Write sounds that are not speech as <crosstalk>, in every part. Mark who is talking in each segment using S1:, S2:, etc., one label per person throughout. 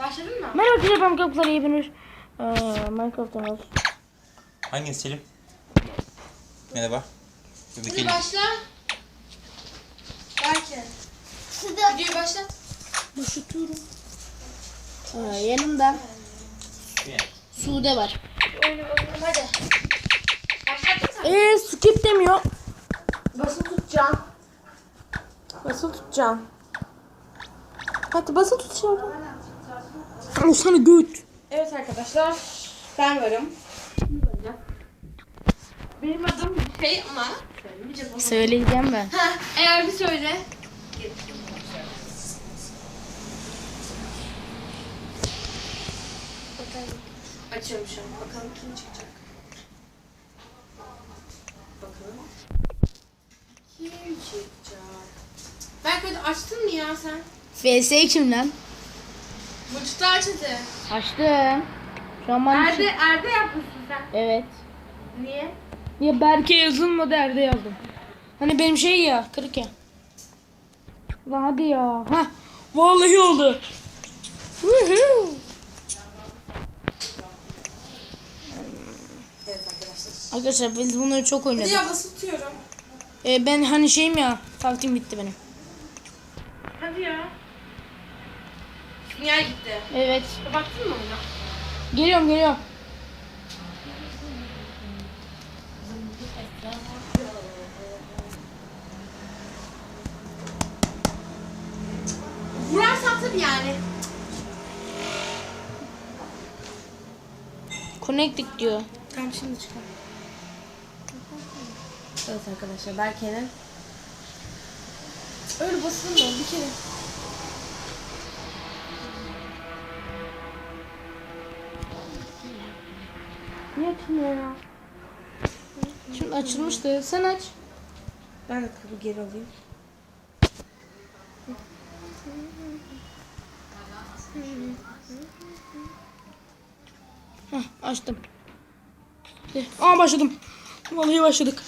S1: Başladın mı?
S2: Merhaba arkadaşlar ben Minecraft'lar iyi bilir. Ee, Minecraft'tan var.
S3: Hangisi Selim? Merhaba.
S1: Hadi
S3: bakayım.
S1: başla. Belki. Videoyu başlat.
S2: Başlatıyorum. Ee, yanımda Sude var.
S1: Oyunu bakalım hadi. Başlattın sen.
S2: Eee skip demiyor.
S1: Basın tutacağım.
S2: Basılı tutacağım. Hadi basılı tutacağım. O sana göt.
S1: Evet arkadaşlar. Ben varım. Benim adım şey ama söylemeyeceğim onu.
S2: Söyleyeceğim ben.
S1: Ha, eğer bir söyle. Açıyorum şu an. Bakalım kim çıkacak. Bakalım. Kim çıkacak? Belki hadi açtın mı ya sen?
S2: FS kim lan?
S1: Mıçta aç hadi.
S2: Açtım. Şu an bana
S1: Erde, Erde yapmışsın sen.
S2: Evet.
S1: Niye?
S2: Ya Berke yazılmadı Erde yazdım. Hani benim şey ya kırık ya. Lan hadi ya. Hah. Vallahi oldu. Woohoo.
S1: Evet arkadaşlar.
S2: Arkadaşlar biz bunları çok
S1: Hadi
S2: oynadık.
S1: ya basıp tutuyorum.
S2: Ee, ben hani şeyim ya. Taktim bitti benim.
S1: Hadi ya. Sinyal gitti.
S2: Evet.
S1: Baktın mı ona?
S2: Geliyorum geliyorum.
S1: Vurarsan tabii yani.
S2: Connected diyor.
S1: Tamam şimdi çıkalım. Evet arkadaşlar Berke'nin. Öyle basılır mı? Bir kere.
S2: Ya? Şimdi açılmıştı. Sen aç.
S1: Ben de kabı geri alayım.
S2: Heh, açtım. Aa başladım. Vallahi başladık.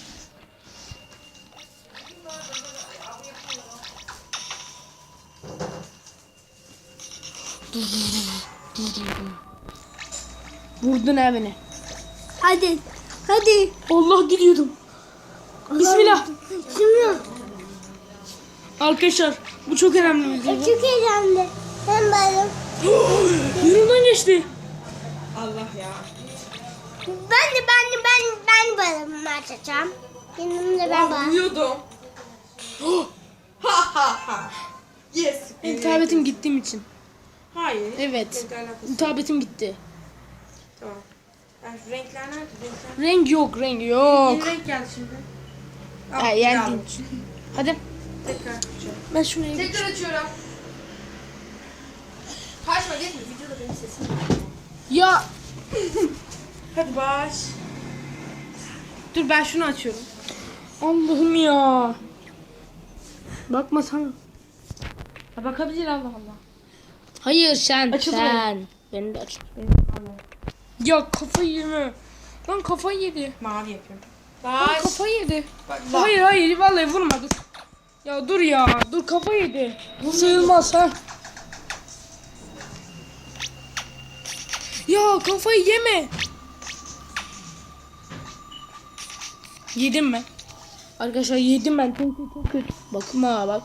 S2: Vurdun ha beni.
S4: Hadi. Hadi.
S2: Allah gidiyordum. Bismillah.
S4: Şimdi
S2: Arkadaşlar bu çok önemli bir video.
S4: çok heyecanlı. Ben varım. <gasps>
S2: Yanımdan geçti.
S1: Allah ya.
S4: Ben de ben de ben ben varım açacağım. Yanımda ben varım.
S1: Vuruyordum. <gasps> ha ha ha. Yes.
S2: İnternetim gittiğim için.
S1: Hayır.
S2: Evet. İnternetim gitti.
S1: Tamam. Şu renkler nerede? Renkler.
S2: Renk yok, renk yok.
S1: Yeni renk geldi şimdi. Al, bir
S2: yendin. Hadi.
S1: Tekrar açacağım.
S2: Ben şuraya
S1: Tekrar açıyorum. Kaçma geçme. Videoda benim sesim.
S2: Ya <laughs>
S1: Hadi baş. Dur ben şunu açıyorum.
S2: Allah'ım ya. Bakma sana.
S1: Ha, bakabilir Allah Allah.
S2: Hayır sen
S1: Açıldı
S2: sen. Beni de aç. Ya kafayı yeme. Lan kafayı yedi.
S1: Mavi yapıyorum.
S2: Lan
S1: Baş.
S2: kafayı yedi.
S1: Bak, bak.
S2: Hayır hayır vallahi vurma dur. Ya dur ya. Dur kafayı yedi. Sayılmaz ha. Ya kafayı yeme. Yedim ben. Arkadaşlar yedim ben. Çok çok, çok kötü. Bakma bak.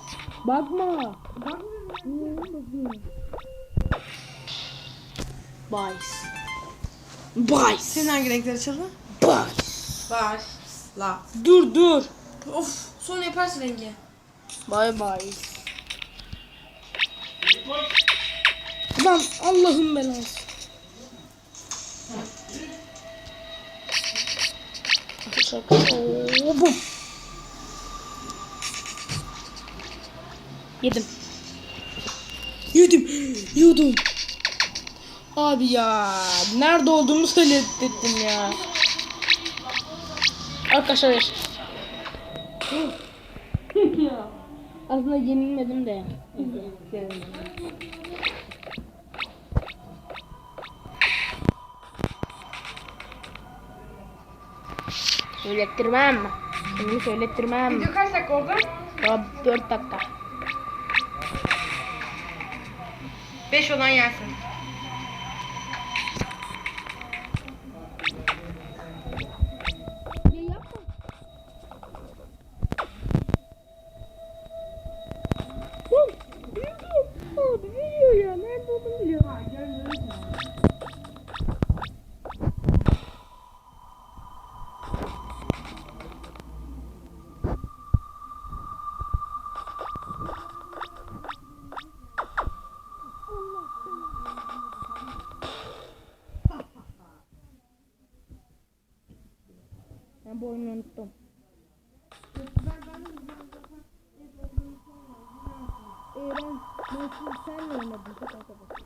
S2: Bakma. Bakma. Bays. Bays.
S1: Senin hangi renkler açıldı?
S2: Bays.
S1: Baş. La.
S2: Dur dur.
S1: Of. Sonra yaparsın rengi.
S2: Bay bay. Lan Allah'ın belası. Oo, bum. Yedim. Yedim. Yudum. Abi ya. Nerede olduğumu söylettin ya. Arkadaşlar. Aslında yenilmedim de. Söylettirmem. Seni söylettirmem.
S1: Video kaç dakika oldu?
S2: Daha 4 dakika.
S1: 5 olan yersin.
S2: Oyunu unuttum. Eren, maçı senle oynadın çok arkadaş.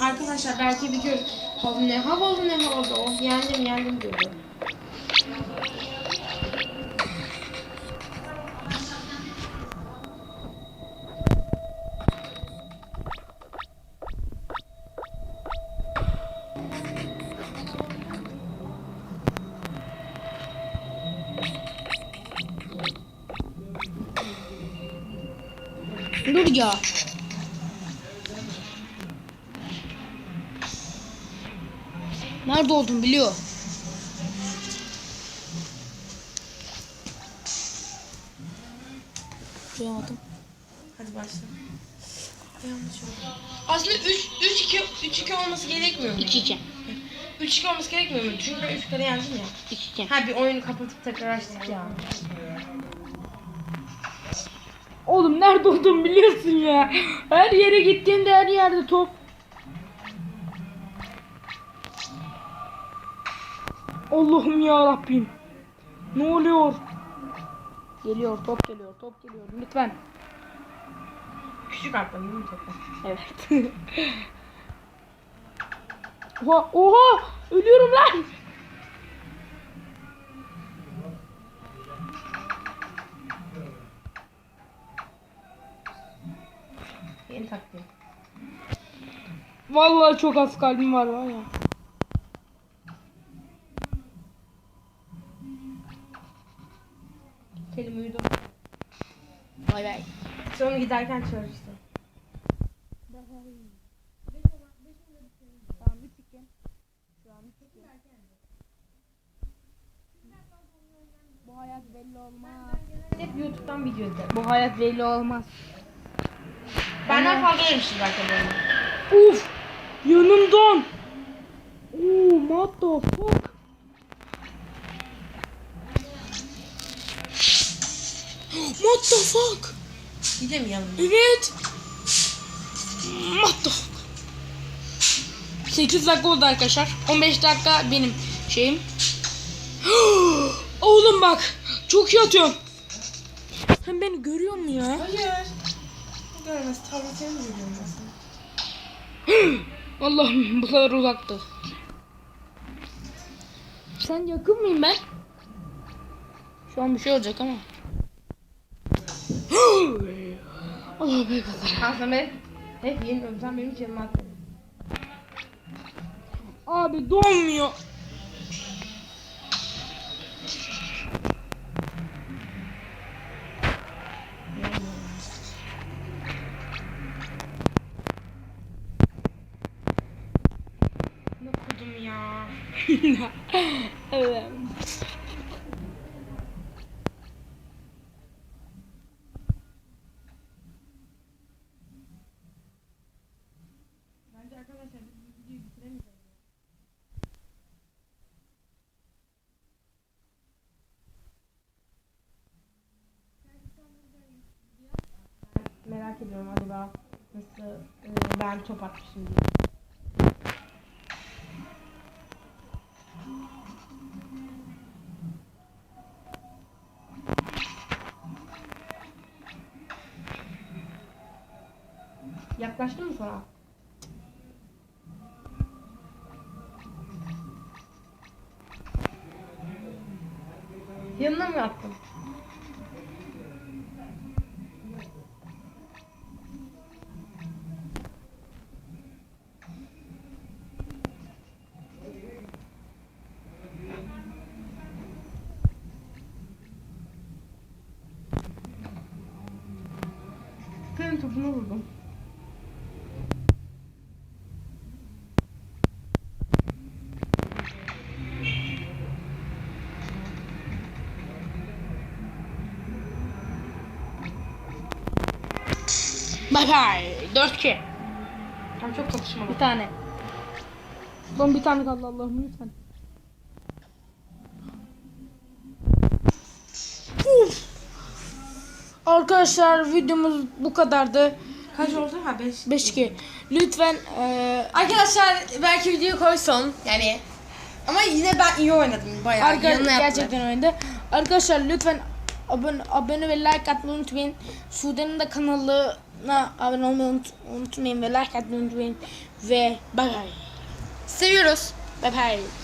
S1: Arkadaşlar belki bir gün ne hava oldu ne hava oldu. Oh yendim yendim diyorum.
S2: Dur ya. Nerede oldun biliyor. Duyamadım.
S1: Hadi başla. Yanlış oldu. Aslında 3 3 2 3 2 olması gerekmiyor mu?
S2: 2-2.
S1: 3 2 olması gerekmiyor mu? Çünkü ben 3 kere yendim ya.
S2: 2-2.
S1: Ha bir oyunu kapatıp tekrar açtık ya.
S2: Oğlum nerede oldun biliyorsun ya. Her yere gittiğimde her yerde top. Allah'ım ya Rabbim. Ne oluyor? Geliyor top geliyor top geliyor lütfen.
S1: Küçük atladım değil mi tekrar?
S2: Evet. <laughs> oha oha ölüyorum lan.
S1: Yeni taktiğim.
S2: Vallahi çok az kalbim var var ya.
S1: Selim uyudu.
S2: Bay bay.
S1: Sonra giderken çalıştı.
S2: Tamam bir çıkın. Şu an bir çıkın. Bu hayat belli olmaz.
S1: Hep YouTube'dan video izlerim.
S2: Bu hayat belli olmaz.
S1: Benden fazla belki bu oyunu.
S2: Uf! Yanımdan. Oo, what the fuck? What the fuck?
S1: Gide mi yanına?
S2: Evet. What the fuck? 8 dakika oldu arkadaşlar. 15 dakika benim şeyim. <gasps> Oğlum bak. Çok iyi atıyorum. Sen beni görüyor musun ya?
S1: Hayır. Görmez. Tabletini mi görmesin? <gasps>
S2: Allah'ım bu kadar uzaktı. Sen yakın mıyım ben? Şu an bir şey olacak ama. <gasps> Allah be kadar.
S1: Aslında hep, hep yeniliyorum. Sen benim attın.
S2: Abi donmuyor. <laughs> evet.
S1: Merak ediyorum acaba nasıl e, ben top atmışım diye. Yaklaştın mı sana? Yanına mı attın? Senin topunu vurdum.
S2: Bye bye. 4 2.
S1: Tam çok kapışmalı.
S2: Bir tane. Son bir tane kaldı Allah'ım lütfen. Uf. Arkadaşlar videomuz bu kadardı.
S1: Kaç oldu? Ha 5.
S2: 5 2. Lütfen e...
S1: arkadaşlar belki video koysun yani ama yine ben iyi oynadım bayağı. Arkadaşlar
S2: gerçekten oynadı. Arkadaşlar lütfen abone, abone ve like atmayı unutmayın. Sude'nin de kanalı kanalına abone olmayı unut unutmayın ve like atmayı unutmayın. Ve bye bye.
S1: Seviyoruz.
S2: Bye bye.